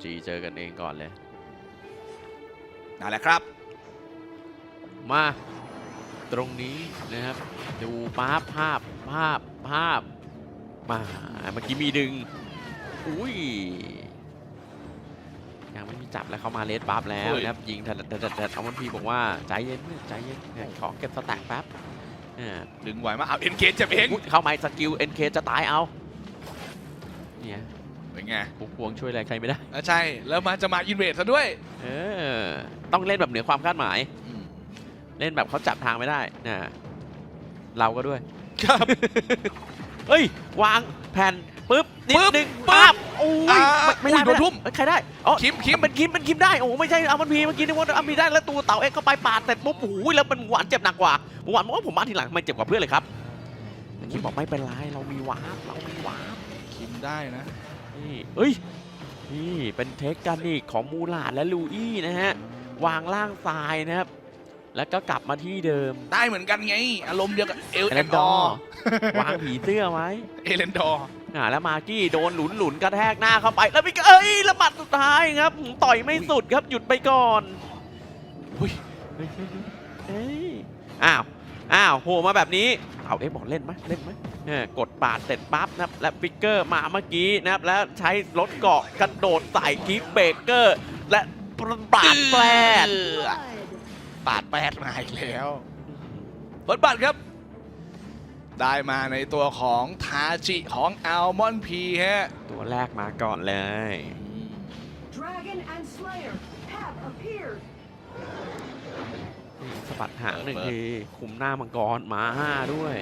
LG เจอกันเองก่อนเลยนั่นแหละครับ มาตรงนี้นะครับ ดูภาพภาพภาพภาพมาเมื่อกี้มีดึง อุ้ยยังไม่มีจับแล้วเขามาเลสบัฟแล้วอุ้ยนะครับยิงถัดถัดถัดถัดเอามันพีบอกว่าใจเย็นเพื่อนใจเย็นเนี่ยขอเก็บสแต็กแป๊บอ่าดึงไหวมาเอาเอ็นเคเจ็บเองอุ๊ยเข้ามาสกิล NK จะตายเอาเนี่ย เป็นไงพวกพวงช่วยอะไรใครไม่ได้ อะใช่ แล้วมาจะมาอินเวดซะด้วยเออ ต้องเล่นแบบเหนือความคาดหมาย อืมเล่นแบบเขาจับทางไม่ได้นะเราก็ด้วย ครับ เฮ้ย วางแผ่นปุ๊บนิดปึ๊บนึงปึ๊บปั๊บโอ้ยอ่าไม่ไม่ได้อุ้ยโดนทุ่ม ไได้เอ้ยใครได้อ๋อคิมคิมเป็นคิมเป็นคิมได้โอ้ไม่ใช่เอามันพีเมื่อกี้นึกว่าเอามีได้แล้วตัวเต่าเอ็กเข้าไปปาดเสร็จปุ๊บโอ้ยแล้วมันหวานเจ็บหนักกว่าหวานบอกว่าผมมาทีหลังทำไมเจ็บกว่าเพื่อนเลยครับคิมบอกไม่เป็นไรเรามีวาร์ปเรามีวาร์ปคิมได้นะ นี่เอ้ย นี่เป็นเทคกันอีกของมูลาดและลูอี้นะฮะ วางล่างทรายนะครับ แล้วก็กลับมาที่เดิมได้เหมือนกันไง อารมณ์เดียวกับเอลเอเอเลนนดดออร์ร์วางผีเสื้อไว้เอเลนดอร์อ่าแล้วมากี้โดนหลุนหลุนกระแทกหน้าเข้าไป แล้วพี่ก็เอ้ยแล้วหมัดสุดท้ายครับหืมต่อยไม่สุดครับหยุดไปก่อนอุ้ยเฮ้ยเฮ้ยเฮ้ยอ้าว อ้าวโผล่มาแบบนี้ เอาเอ๊ะบอกเล่นไหมเล่นไหมเออ กดปาดเสร็จปั๊บนะครับและฟิกเกอร์มาเมื่อกี้นะครับแล้วใช้รถเกาะกระโดดใส่กิฟเบรกเกอร์ และปาดแปลดเออปาดแปดมาอีกแล้วผลบัตรครับ ได้มาในตัวของทาจิของอัลมอนพีฮะ ตัวแรกมาก่อนเลย Dragon and Slayer have appeared. นี่สะบัดหางหนึ่งทีคุมหน้ามังกรมาห้าด้วย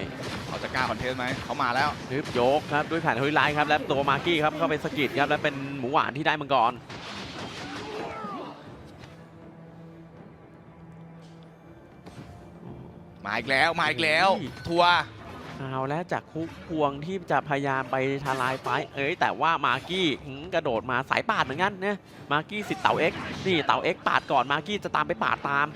เขาจะกล้าคอนเทนต์ไหมเขามาแล้วนึบโยกครับด้วยแผ่นเฮ้ยไลน์ครับและตัวมาร์กี้ครับเข้าไปสะกิดครับและเป็นหมูหวานที่ได้มังกรมาอีกแล้วมาอีกแล้ว ทัวร์เอาแล้วจากคุกพวงที่จะพยายามไปทลายไฟท์เอ้ยแต่ว่ามาร์กี้หืมกระโดดมาสายปาดเหมือนกันนะมาร์กี้สิทธิ์เต่าเอ็กซ์นี่เต่าเอ็กซ์ปาดก่อนมาร์กี้จะตามไปปาดตาม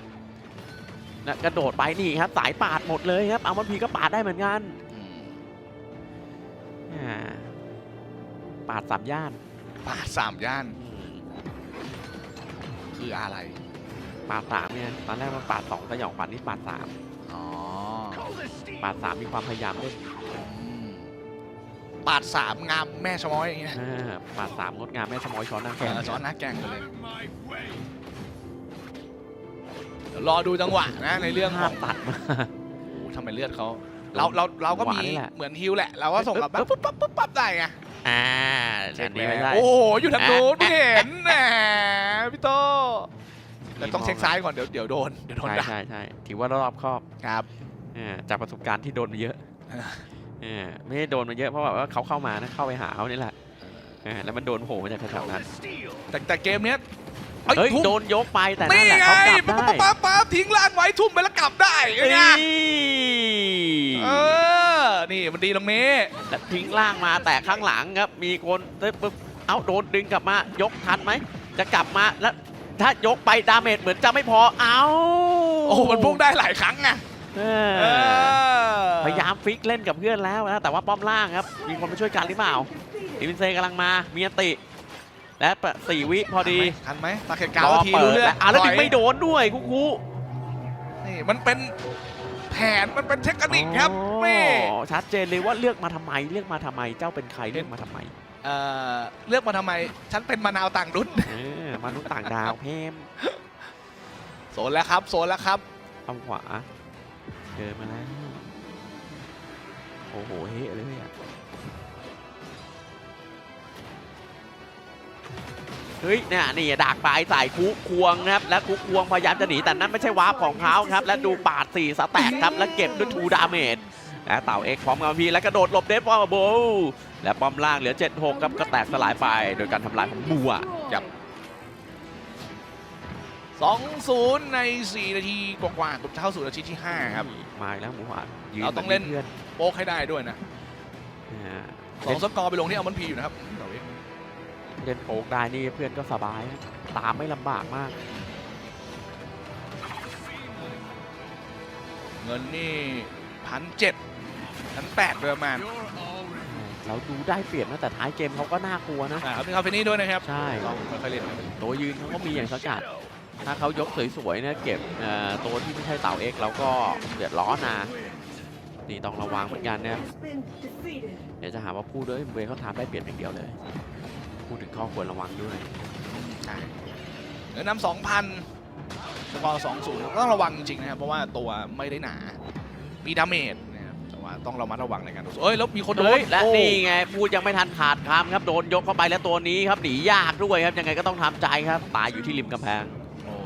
และกระโดดไปนี่ครับ สายปาดหมดเลยครับเอามันพีก็ปาดได้เหมือนกันอ่าปาดสามย่าน ปาดสามย่านอืมคืออะไร ปาดสามเนี่ยตอนแรกมันปาดสองสยองขวัญนี่ปาดสามอ๋อปาดสามมีความพยายามเล่นอืมปาดสามงามแม่ชะม้อยอย่างเงี้ยอ่าปาดสามงดงามแม่ชะมอยช้อนนางแกเออช้อนหน้าแกงไปเลยเดี๋ยว รอดูจังหวะนะในเรื่องขภาอพงตัดมาโอ้โหทำไมเลือดเขาเราเราเราก็มีหวานนี่แหละเหมือนฮิวแหละ เราก็ส่งกลับบ้านเอ๊ะปุ๊บปั๊บปุ๊บปั๊บได้ไงอ่าอันนี้ไม่ได้โอ้โหอยู่ทางนู้นอะไม่เห็นแหมพี่โตแต่ต้องเช็คซ้ายก่อนเดี๋ยวเดี๋ยวโดนเดี๋ยวโดนใช่ด่าใช่ใช่ถือว่ารอบครอบครับอ่าจากประสบการณ์ที่โดนมาเยอะอ่าอ่าไม่ได้โดนมาเยอะเพราะแบบว่าเขาเข้ามานะเข้าไปหาเขานี่แหละอ่าแล้วมันโดนโผล่มาจากแถวๆนั้นแต่แต่เกมเนี้ย เฮ้ยทุ่มโดนยกไปแต่นั่นี่นแหละไงเขากลับปั๊บได้ปั๊บปั๊บทิ้งล่างไว้ทุ่มไปแล้วกลับได้ไงเอ้ยเออนี่มันดีตรงนี้แล้วทิ้งล่างมาแต่ข้างหลังครับ มีคนเอ้ยปึ๊บเอ้าโดนดึงกลับมายกทันไหม จะกลับมาแล้วถ้ายกไปดาเมจเหมือนจะไม่พอเอ้าโอ้โหมันพุ่งได้หลายครั้งไงเอเอออพยายามฟิกเล่นกับเพื่อนแล้วนะแต่ว่าป้อมล่างครับ มีคนมาช่วยกันหรือเปล่าดิวินเซกำลังมามีอันติ และปะสี่วิพอดีทันไหมตาเข็ดกาวรอทีเปิรู้ดเรื่องและอะแล้วดึงถอยไม่โดนด้วยคุคูนี่มันเป็นแผนมันเป็นเทคนิคครับโอ้นี่ชัดเจนเลยว่าเลือกมาทำไมเลือกมาทำไมเจ้าเป็นใครเลือกมาทำไมเอ่อเลือกมาทำไมฉันเป็นมะนาวต่างรุ่นเออมนุษย์ต่างดาวเพมโซนแล้วครับโซนแล้วครับทางขวาเดินมาแล้วโอ้โหเฮ้เลยอะ เฮ้ยเนี่ยนี่ดักปลายสายคุกควงนะครับและคุกควงพยายามจะหนีแต่นั่นไม่ใช่วาร์ปของเขาครับ และดูปาดสี่สแต็กครับและเก็บด้วยทูดาเมจและเต่าเอ็กพร้อมกับพีและกระโดดหลบเดฟฟอร์โบและป้อมล่างเหลือ 7-6ครับก็แตกสลายไปโดยการทำลายของบัวครับ2-0 ใน 4 นาทีกว่าๆกับเข้าสู่นาทีที่ 5 ครับ มาอีกแล้วหมูหวานยืนเราต้องเล่นหมืพื่อนโป๊กให้ได้ด้วยนะอ่าสองสกอร์ไปลงที่อัลมอนด์พีอยู่นะครับ เดี๋ยวเองเล่นโป๊กได้นี่เพื่อนก็สบายนะตามไม่ลำบากมาก เงินนี่พันเจ็ดพันแปดโดยประมาณเราดูได้เปรียบนะแต่ท้ายเกมเขาก็น่ากลัวนะอ่าครับมีคาเฟนี่ด้วยนะครับใช่ลองค่อยๆเล่นครับตัวยืนเขาก็มีอย่างสกัดถ้าเขายกสวยๆเนี่ยเก็บเอ่อตัวที่ไม่ใช่เต่าเอ็กเราก็เดือดร้อนนะนี่ต้องระวังเหมือนกันนะ has been defeated. เดี๋ยวจะหาว่าพูดด้วยเวย์เขาทำได้เปรียบอย่างเดียวเลย พูดถึงข้อควรระวังด้วยใช่เงินนำสองพันสกอร์สองศูนย์ต้องระวังจริงๆนะครับเพราะว่าตัวไม่ได้หนา มีดาเมจนะครับแต่ว่าต้องระมัดระวังในการเอ้ยแล้วมีคนโดเฮ้นยและโอ้นี่ไงพูดยังไม่ทันขาดคำครับโดนยกเข้าไปแล้วตัวนี้ครับหนียากด้วยครับยังไงก็ต้องทำใจครับตายอยู่ที่ริมกำแพง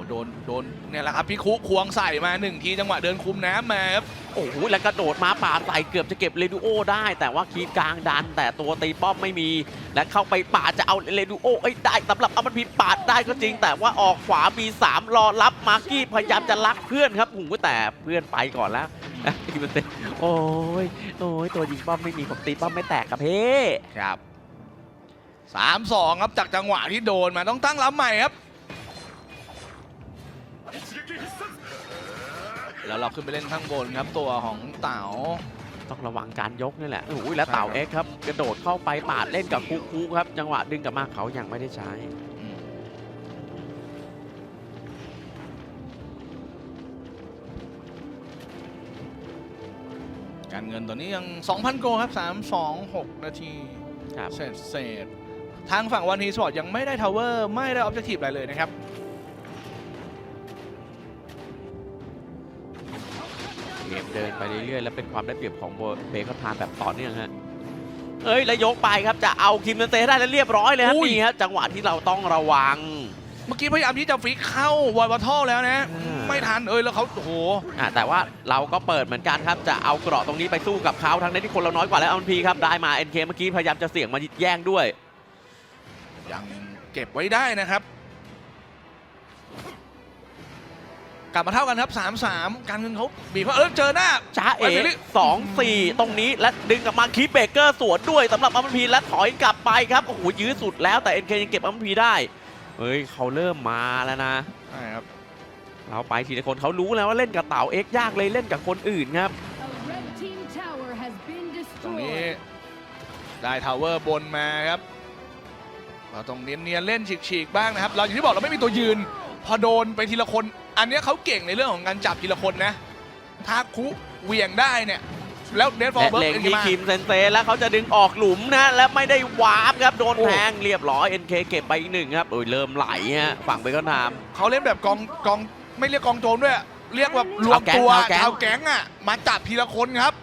โอ้โดนโดนเนี่ยแหละครับพี่คุควงใส่มาหนึ่งทีจังหวะเดินคุมน้ำมาครับโอ้โหแล้วกระโดดมาป่าดใส่เกือบจะเก็บเรดูโอได้ แต่ว่าคีบกลางดัน แต่ตัวตีป้อมไม่มี และเข้าไปป่าดจะเอาเรดูโอเอ้ยได้สำหรับอมันพีปาดได้ก็จริง แต่ว่าออกขวามี 3 รอรับมาร์กี้พยายามจะลักเพื่อนครับหูแต่เพื่อนไปก่อนแล้วที่มันเต็มโอ้ยโอ้ยตัวยิงป้อมไม่มีผมตีป้อมไม่แตกกับเพ่ครับสามสองครับจากจังหวะที่โดนมาต้องตั้งรับใหม่ครับ แล้วเราขึ้นไปเล่นข้างบนครับตัวของเต๋าต้องระวังการยกนี่แหละโอ้ยแล้วเต่าใช่ครับเอ็กซ์ครับกระโดดเข้าไปปาดเล่นกับคุกคุครับ จังหวะดึงกลับมาเขายังไม่ได้ใช้อืมการเงินตัวนี้ยัง 2,000 โกครับ 326 นาทีครับเศษเศษทางฝั่งวันทีสปอร์ตยังไม่ได้ทาวเวอร์ ไม่ได้ออบเจกตีฟอะไรเลยนะครับ เกมเดินไปเรื่อยๆแล้วเป็นความได้เปรียบของโบเบคอนทานแบบต่อเนื่องฮะเอ้ยแล้วยกไปครับจะเอาคิมเซนเต้ให้ได้แล้วเรียบร้อยเลยครับอุ้ย นี่ครับจังหวะที่เราต้องระวัง เมื่อกี้พยายามที่จะฟิกเข้าวอลวัตทอลแล้วนะอ่าไม่ทันเอ้ยแล้วเขาโอ้โห อะแต่ว่าเราก็เปิดเหมือนกันครับ จะเอาเกราะตรงนี้ไปสู้กับเขาทั้งนั้นที่คนเราน้อยกว่าแล้วอันพีครับได้มา NK เมื่อกี้พยายามจะเสี่ยงมาแย่งด้วย ยังเก็บไว้ได้นะครับ กลับมาเท่ากันครับ 3-3 การเงินเขาบีบว่าเออเจอหน้า จ้าเอ๋ไปเลยสองสี่ตรงนี้และดึงกลับมาคีปเบเกอร์สวนด้วยสำหรับอัมพีและถอยกลับไปครับโอ้โหยื้อสุดแล้วแต่ NK ยังเก็บอัมพีได้เฮ้ยเขาเริ่มมาแล้วนะใช่ครับเราไปทีละคนเขารู้แล้วว่าเล่นกับเต่าเอ็กซ์ยากเลยเล่นกับคนอื่นครับ A red team tower has been ตรงนี้ destroyed. ได้ทาวเวอร์บนมาครับเราต้องเนียนๆเล่นฉีกๆบ้างนะครับ เราอย่างที่บอกเราไม่มีตัวยืน พอโดนไปทีละคน อันเนี้ยเขาเก่งในเรื่องของการจับทีละคนนะถ้าคุเหวี่ยงได้เนี่ย แล้วเดนฟอและร์เบิร์เล็งกที่มาคิมเซนเซแล้วเขาจะดึงออกหลุมนะ และไม่ได้วาร์ปครับ โดนโอ้แทงเรียบร้อย NK เก็บไปอีกหนึ่งครับ โอ้ยเริ่มไหลฮะฝั่งเบคอนไทม์ เขาเล่นแบบกองกองไม่เรียกกองโจรด้วย เรียกแบบรวมตัวชาวแก๊งชาวแก๊งอะมาจับทีละคนครับ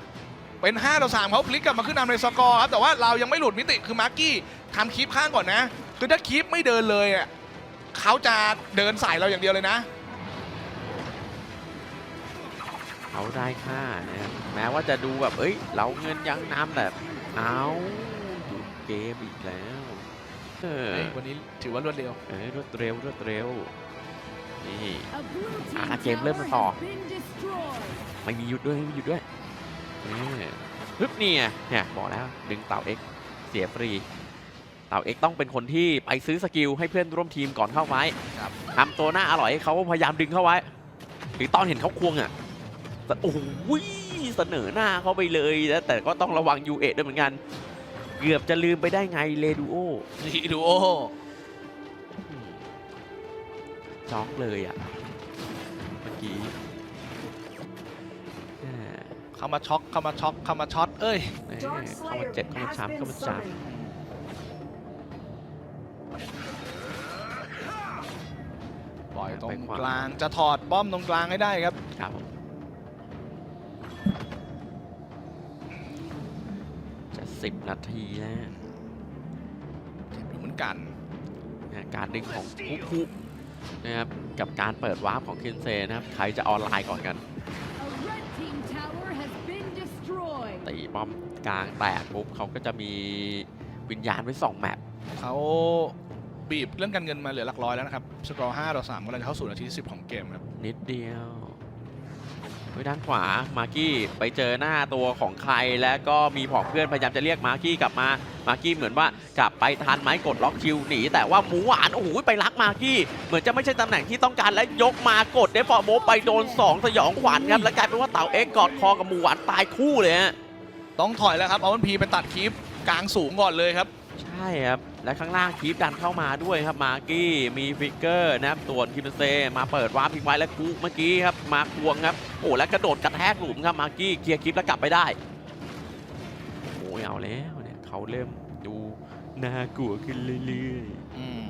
เป็น 5 ต่อ 3เขาพลิกกลับมาขึ้นนำในสกอร์ครับ แต่ว่าเรายังไม่หลุดมิติคือมาร์กี้ทำคลิปข้างก่อนนะ คือถ้าคลิปไม่เดินเลยอะเขาจะเดินใส่เราอย่างเดียวเลยนะ เขาได้ค่านะครับแม้ว่าจะดูแบบเอ้ย เราเงินยังนำแต่เอาดูเกมอีกแล้วเออเฮ้ยวันนี้ถือว่ารวดเร็ว เออรวดเร็วรวดเร็วนี่ A blue team Ah, game tower lên mà tỏ. has been destroyed. ไม่มีหยุดด้วยไม่มีหยุดด้วยเออปึ๊บนี่ไงเนี่ยบอกแล้วดึงเต่า X เสียฟรีเต่า X ต้องเป็นคนที่ไปซื้อสกิลให้เพื่อนร่วมทีมก่อนเข้าไว้ครับทำตัวหน้าอร่อยให้เขาพยายามดึงเข้าไว้ หรือตอนเห็นเขาควงอะแต่ โอ้โหเสนอหน้าเขาไปเลยนะแต่ก็ต้องระวังยูเอด้วยเหมือนกัน เกือบจะลืมไปได้ไงเลดูโอลีดูโอช็อกเลยอะเมื่อกี้แหมเข้ามาช็อกเข้ามาช็อกเข้ามาช็อตเอ้ยแหม Dark เข้ามา Slayer เจ็บเข้ามา has ช้ำเข้า been มาช้ำ summoned. ปล่อยตรไปงขวากลางจะถอดป้อมตรงกลางให้ได้ครับครับผม จะสิบนาทีแล้วเจ็บอยู่เหมือนกันนะการดึงของคุคุนะครับกับการเปิดวาร์ปของคินเซนะครับใครจะออนไลน์ก่อนกัน A red team tower has been destroyed. ตีป้อมกลางแตกปุ๊บเขาก็จะมีวิญญาณไว้สองแมปเขาบีบเรื่องการเงินมาเหลือหลักร้อยแล้วนะครับ สกอร์5ต่อ3กำลังจะเข้าสู่นาทีที่10ของเกมครับนิดเดียว ไว้ด้านขวามาร์กี้ไปเจอหน้าตัวของใคร แล้วก็มีผองเพื่อนพยายามจะเรียกมาร์กี้กลับมามาร์กี้เหมือนว่ากลับไปทันไหมกดล็อกคิวหนีแต่ว่าหมูหวานโอ้โหไปรักมาร์กี้เหมือนจะไม่ใช่ตำแหน่งที่ต้องการและยกมากดเดฟฟอร์โมไปโดน 2 สยองขวัญครับแล้วกลายเป็นว่าเต่าเอ็กกอดคอกับหมูหวานตายคู่เลยฮะต้องถอยแล้วครับเอาวันพีไปตัดคลิปกลางสูงก่อนเลยครับ ใช่ครับ และข้างล่างคีฟดันเข้ามาด้วยครับมาร์กี้มีฟิกเกอร์นะครับส่วนคิมเซมาเปิดวาร์ปพิงไว้และกูเมื่อกี้ครับมาควงครับโอ้แล้วกระโดดกระแทกหลุมครับมาร์กี้เคลียร์คลิปแล้วกลับไปได้โอ้ยเอาแล้วเนี่ยเขาเริ่มดูน่ากลัวขึ้นเรื่อยอืม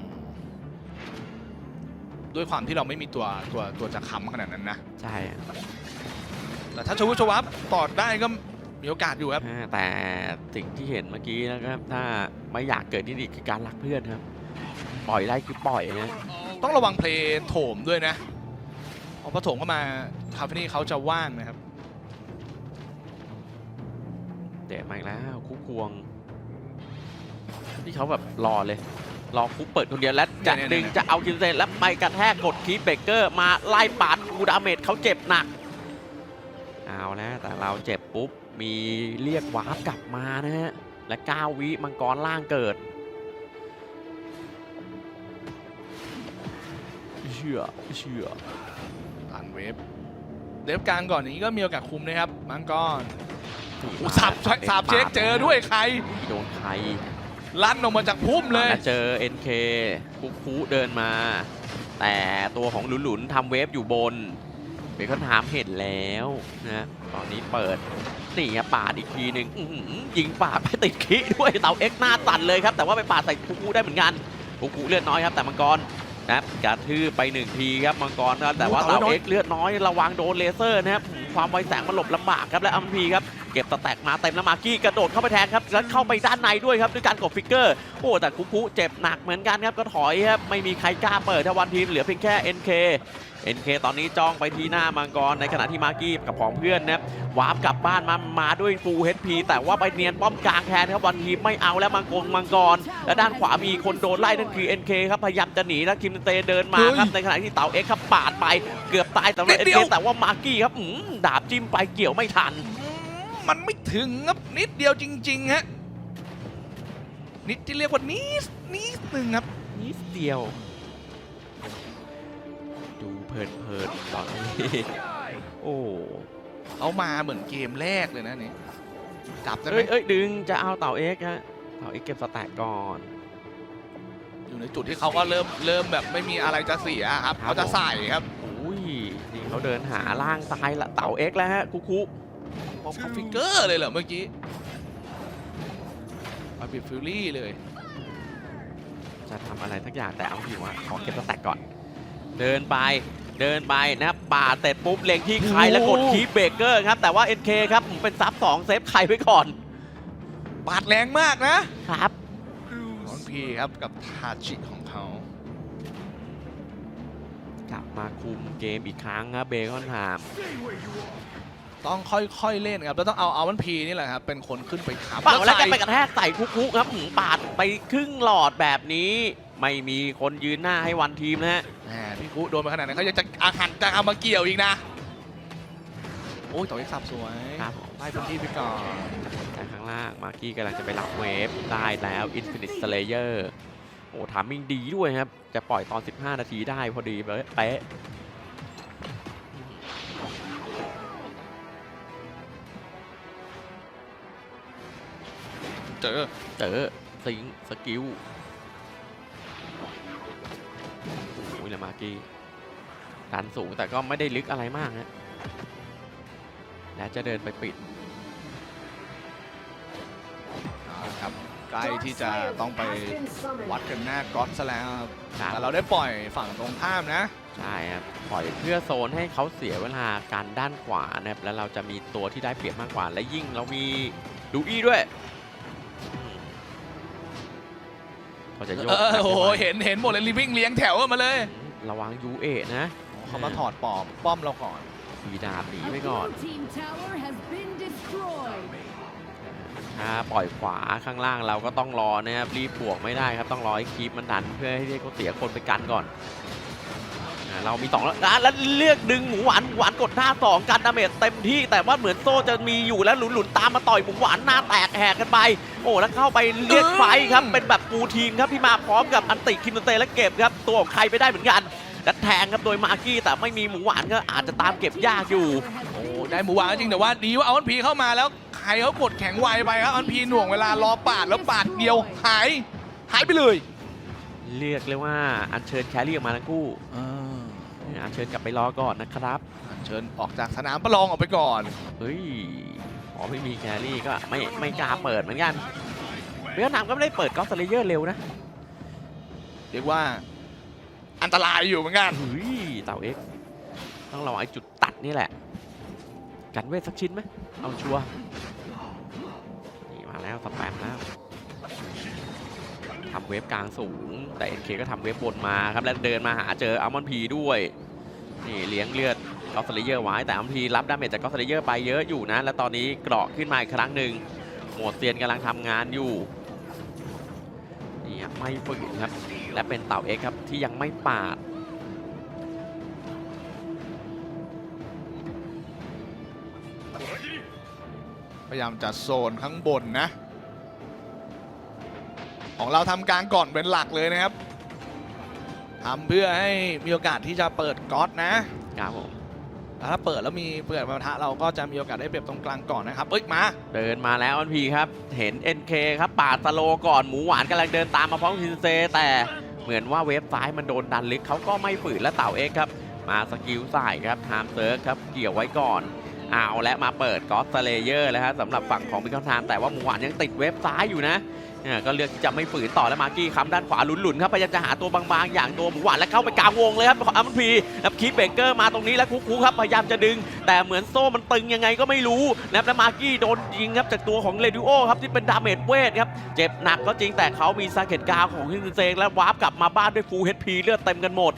ด้วยความที่เราไม่มีตัวตัวตัวจะค้ำขนาดนั้นนะๆใช่ครับแต่ถ้าชวุชวับตอดได้ก็ มีโอกาสอยู่ครับ อ่าแต่สิ่งที่เห็นเมื่อกี้นะครับ ถ้าไม่อยากเกิดนี่อีกคือการรักเพื่อนครับ ปล่อยได้คือปล่อยนะต้องระวังเพลย์โถมด้วยนะเพราะพอโถมเข้ามาคาเฟนี่เขาจะว่างนะครับเตะมาอีกแล้วคุกควงนี่เขาแบบรอเลย รอคุกเปิดคนเดียวแล้วจะเนี่ยๆๆดึงจะเอาคินเซนแล้วไปกระแทกกดคีย์เบรกเกอร์มาไล่ปาดกูดาเมจเขาเจ็บหนัก เอาแล้วแต่เราเจ็บปุ๊บ มีเรียกวาร์ปกลับมานะฮะ และ 9 วิมังกรล่างเกิดเชื่อเชื่อตันเวฟเดฟกลางก่อนอย่างนี้ก็มีโอกาสคุมนะครับมังกรอู้สับสาบเช็คเจอด้วยใคร โดนใคร ลั่นออกมาจากพุ่มเลยแล้วเจอ NK คุกคูเดินมา แต่ตัวของหลุนหลุนๆทำเวฟอยู่บนเบคอนถามเห็นแล้วนะ ตอนนี้เปิด นี่ครับปาดอีกทีหนึ่งอื้อหือยิงปาดไปติดขี้ด้วยเต่าเอ็กหน้าตันเลยครับ แต่ว่าไปปาดใส่คุกคูได้เหมือนกันคุกคูเลือดน้อยครับ แต่มังกรนะครับกระทืบไปหนึ่งทีครับมังกรนะครับแต่ว่าโอ้เต่าเต่าน้อยเอ็กเลือดน้อยระวังโดนเลเซอร์นะครับอืมความไวแสงมันหลบลำบากครับและอัมพีครับเก็บสแต็กมาเต็มแล้วมาร์กี้กระโดดเข้าไปแทนครับแล้วเข้าไปด้านในด้วยครับด้วยการกดฟิกเกอร์โอ้แต่คุกคุเจ็บหนักเหมือนกันครับก็ถอยครับไม่มีใครกล้าเปิดถ้าวันทีมเหลือเพียงแค่ NK NK ตอนนี้จ้องไปที่หน้ามังกรในขณะที่มาร์กี้กับของเพื่อนนะครับวาร์ปกลับบ้านมามาด้วยฟูล HP แต่ว่าไปเนียนป้อมกลางแทนครับวันทีมไม่เอาแล้วมังกรมังกร และด้านขวามีคนโดนไล่นั่นคือ NK ครับพยายามจะหนีแล้วคิมเตเดินมาครับในขณะที่เต่าเอ็กซ์ครับปาดไปเกือบตายสำหรับนิดเดี NK ยวแต่ว่ามาร์กี้ครับอื้อดาบจิ้มไปเกี่ยวไม่ทัน มันไม่ถึงครับนิดเดียวจริงๆฮะนิดที่เรียกว่านิดนิดหนึ่งครับนิดเดียวดู เพลินเพลินๆตอนนี้โอ้เขามาเหมือนเกมแรกเลยนะนี่จับได้ไหมเอ้ยเอ้ยดึงจะเอาเต่าเอ็กซ์ฮะเต่าเอ็กซ์เก็บสแต็กก่อน อยู่ในจุดที่เขาก็เริ่มเริ่มแบบไม่มีอะไรจะเสียครับครับ เขาจะใส่ครับอุ้ยนี่เขาเดินหาล่างซ้ายละเต่าเอ็กซ์แล้วฮะคุกคุพอเขาฟิกเกอร์เลยเหรอเมื่อกี้มาบิดฟิลลี่เลยจะทำอะไรทักอย่างแต่เอาอยู่ว่าขอเก็บสแต็กก่อน เดินไป เดินไปนะครับป่าดเสร็จปุ๊บเล็งที่ใครแล้วกดคีย์เบรกเกอร์ครับ แต่ว่า NK ครับผมเป็นซับสองเซฟใครไว้ก่อนบาดแรงมากนะครับน้องพีครับกับทาจิของเขากลับมาคุมเกมอีกครั้งครับเบคอนไทม์ต้องค่อยๆเล่นครับแล้วต้องเอาเอาวันพีนี่แหละครับเป็นคนขึ้นไปขับเปล่าแล้วก็ใส่ไปกระแทกใส่คุกๆครับหืมปาดไปครึ่งหลอดแบบนี้ ไม่มีคนยืนหน้าให้วันทีมนะฮะแหมพี่กุโดนมาขนาดนั้นเขายังจะอาหันจะเอามาเกี่ยวอีกนะ โอ้ยต่ออีกสับสวยครับผมไล่พื้นที่ไปก่อนแต่ข้างล่างมาร์กี้กำลังจะไปรับเวฟได้แล้ว Infinite Slayer โอ้ทามมิ่งดีด้วยครับ จะปล่อยตอน 15 นาทีได้พอดีเป๊ะเจอเจอสิงสกิล โอ้ยแล้วมาร์กี้ดันสูงแต่ก็ไม่ได้ลึกอะไรมากนะและจะเดินไปปิดเอาละครับใกล้ที่จะต้องไปวัดกันหน้าก๊อตซะแล้วครับครับแต่เราได้ปล่อยฝั่งตรงข้ามนะ ใช่ครับ ปล่อยเพื่อโซนให้เขาเสียเวลาการด้านขวานะครับแล้วเราจะมีตัวที่ได้เปรียบมากกว่า และยิ่งเรามีดูอี้ด้วย เขาจะโยกเออแบบโอ้โหไม่ไหวเห็นเห็นหมดเลยรีวิ่งเลี้ยงแถวมาเลย ระวังยูเอะนะเขามาถอดปอบป้อมเราก่อนมีดาบหนี A ไปก่อน blue team tower has been destroyed. ถ้าปล่อยขวาข้างล่างเราก็ต้องรอนะครับรีบบวกไม่ได้ครับต้องรอให้คีปมันดันเพื่อให้เขาเสียคนไปกันก่อนอ่า เรามีสองแล้วอะแล้วเลือกดึงหมูหวานหมูหวานกดหน้าสองกันดาเมจเต็มที่แต่ว่าเหมือนโซ่จะมีอยู่แล้วหลุนหลุนๆตามมาต่อยหมูหวานหน้าแตกแหกกันไป โอ้แล้วเข้าไปเรียกไฟครับเป็นแบบฟูลทีมครับที่มาพร้อมกับอันติคิมเตและเก็บครับตัวของใครไปได้เหมือนกันและแทงครับโดยมาร์กี้แต่ไม่มีหมูหวานก็อาจจะตามเก็บยากอยู่โอ้ได้หมูหวานจริงแต่ว่าดีว่าเอาวันพีเข้ามาแล้วขรเขากดแข็งไวไปครับอันพีหน่วงเวลารอปาดแล้วปาดเดียวหายหายไปเลย เรียกเลยว่าอัญเชิญแครี่ออกมาทั้งคู่ อัญเชิญกลับไปรอก่อนนะครับเชิญออกจากสนามประลองออกไปก่อน เฮ้ย อ๋อไม่มีแครี่ก็ไม่ไม่กล้าเปิดเหมือนกันเวียดนามก็ไม่ได้เปิดกอล์ฟสเลเยอร์เร็วนะ เรียกว่าอันตรายอยู่เหมือนกันเฮ้ยเต่าเอ็กซ์ต้องรอไอ้จุดตัดนี่แหละ กันเวทสักชิ้นไหมเอาชัวร์นี่มาแล้วสแปมแล้วทำเวฟกลางสูง แต่เอ็นเคก็ทำเวฟบนมาครับ แล้วเดินมาหาเจออัลมอนพีด้วย นี่เลี้ยงเลือดกอสเลเยอร์ไว้แต่อัมพีรับดาเมจจากกอสเลเยอร์ไปเยอะอยู่นะ แล้วตอนนี้เกราะขึ้นมาอีกครั้งหนึ่งหมดเซียนกำลังทำงานอยู่นี่ครับไม่ฝืนครับ และเป็นเต่าเอ็กซ์ครับที่ยังไม่ปาดพยายามจัดโซนข้างบนนะ ของเราทำกลางก่อนเป็นหลักเลยนะครับ ทำเพื่อให้มีโอกาสที่จะเปิดก๊อตนะครับผมแล้วถ้าเปิดแล้วมีเปิดมาปะทะเราก็จะมีโอกาสได้เปรียบตรงกลางก่อนนะครับเอ้ยมา เดินมาแล้วอันพีครับ เห็น NK ครับปาดสโลก่อนหมูหวานกำลังเดินตามมาพร้อมฮินเซ แต่เหมือนว่าเวฟซ้ายมันโดนดันลึกเขาก็ไม่ฝืนและเต่าเอ็กซ์ครับ มาสกิลใส่ครับไทม์เซิร์ฟครับเกี่ยวไว้ก่อน เอาและมาเปิดกอสเลเยอร์แล้วครับสำหรับฝั่งของบิคอนไทม์แต่ว่ามูหวานยังติดเวฟซ้ายอยู่นะเนี่ยก็เลือกที่จะไม่ฝืนต่อแล้วมากี้ค้ำด้านขวาหลุนๆครับพยายามจะหาตัวบางๆ อย่างตัวหมูหวานแล้วเข้าไปกลางวงเลยครับอัมพีแล้วคีปเบเกอร์มาตรงนี้แล้วคุกๆครับพยายามจะดึง แต่เหมือนโซ่มันตึงยังไงก็ไม่รู้นะครับแล้วมากี้โดนยิงครับจากตัวของเรดิโอครับที่เป็นดาเมจเวทครับเจ็บหนักก็จริงแต่เขามีซาเกตกาวของฮินเซงแล้ววาร์ปกลับมาบ้านด้วยฟูลเฮดพีเลือดเต็มกันหมด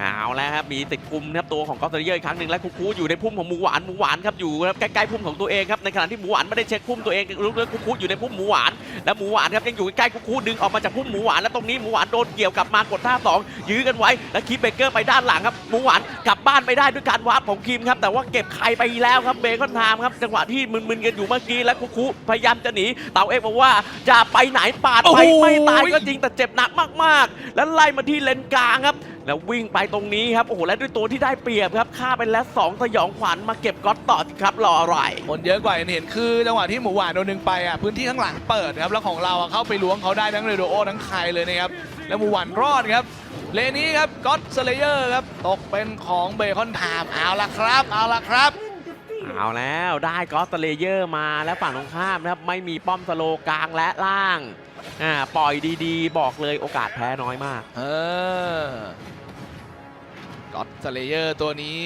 เอาแล้วครับมีติดคุมนะครับตัวของกอสเตเยอร์อีกครั้งหนึ่งและคุคูอยู่ในพุ่มของหมูหวานหมูหวานครับอยู่ครับใกล้ๆพุ่มของตัวเองครับในขณะที่หมูหวานไม่ได้เช็คพุ่มตัวเองลุกเลือคุคูอยู่ในพุ่มหมูหวานและหมูหวานครับยังอยู่ใกล้คุคูดึงออกมาจากพุ่มหมูหวานแล้วตรงนี้หมูหวานโดนเกี่ยวกลับมากดท่าสองยื้อกันไว้แล้วคีปเบเกอร์ไปด้านหลังครับหมูหวานกลับบ้านไม่ได้ด้วยการวาร์ปของคิมครับแต่ว่าเก็บใครไปแล้วครับเบคอนไทม์ครับจังหวะที่มึนๆกันอยู่เมื่อกี้และคุคูพยายามจะหนีเต่าเอกบอกว่าจะไปไหนปาดไปไม่ตายก็จริงแต่เจ็บหนักมากๆ แล้วไล่มาที่เลนกลางครับ แล้ววิ่งไปตรงนี้ครับโอ้โหและด้วยตัวที่ได้เปรียบครับฆ่าไปแล้วสองสยองขวัญมาเก็บก๊อตต่อสิครับรออะไรคนเยอะกว่าเห็นคือจังหวะที่หมูหวานโดนดึงไปอะพื้นที่ข้างหลังเปิดครับแล้วของเราอะเข้าไปล้วงเขาได้ทั้งเรโดโอทั้งใครเลยนะครับแล้วหมูหวานรอดครับเลนนี้ครับก็อตสเลเยอร์ครับตกเป็นของเบคอนไทม์เอาละครับเอาละครับ Been defeated. เอาแล้วได้ก๊อตเลเยอร์มาแล้วฝั่งตรงข้ามนะครับไม่มีป้อมสโลกลางและล่างอ่าปล่อยดีๆ บอกเลยโอกาสแพ้น้อยมาก เออก็ อตสเลเยอร์ตัวนี้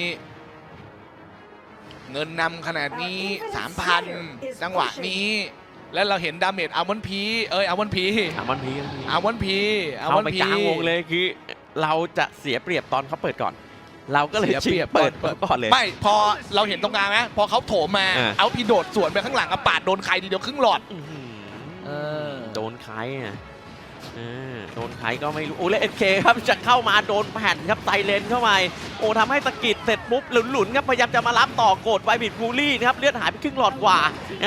เงินนำขนาดนี้ 3,000 จังหวะนี้ แล้วเราเห็นดาเมจอัลมอนพีเอ้ยอัลมอนพีอะมันพีอัลมอนพีอัลมเข้าอนไปพี กลางวงเลยคือ เราจะเสียเปรียบตอนเขาเปิดก่อน เราก็เลยเสียเปรียบ ชิงเปิดเปิดก่อนเลย ไม่พอเราเห็นตรงกลางไหมพอเขาโถมมาอ่า เอาพีโดดสวนไปข้างหลังอะปาดโดนใครทีเดียวครึ่งหลอดอื้อหือเออโดนใครอะเออ โดนใครก็ไม่รู้ โอ้แล้วเอ็นเคครับจะเข้ามาโดนแผ่นครับไซเลนเข้าไปโอ้ทำให้สะกิดเสร็จปุ๊บหลุนๆครับพยายามจะมารับต่อโกดไวบิดบูลลี่นะครับเลือดหายไปครึ่งหลอดกว่า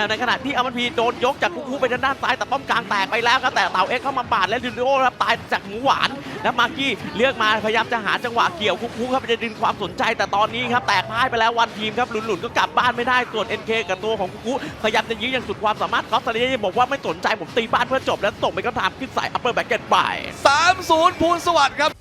ในขณะที่อมันพีโดนยกจากคุกๆไปทางด้านซ้ายแต่ป้อมกลางแตกไปแล้วครับแต่เต่าเอ็กเข้ามาปาดและดิโอครับตายจากหมูหวานแล้วมาร์กี้เลือกมาพยายามจะหาจังหวะเกี่ยวคุกๆครับจะดึงความสนใจแต่ตอนนี้ครับแตกพ่ายไปแล้ววันทีมครับหลุนๆก็กลับบ้านไม่ได้ส่วน NK กับตัวของคุกๆพยายามจะยื้ออย่างสุดความสามารถกอสซาเลียบอกว่าไม่สนใจผมตีบ้านเพื่อจบแล้วส่งไปก็ทำขึ้นใส่อัปเปอร์แบ็กเก็ตไป 3-0 ภูลสวัสดิ์ครับ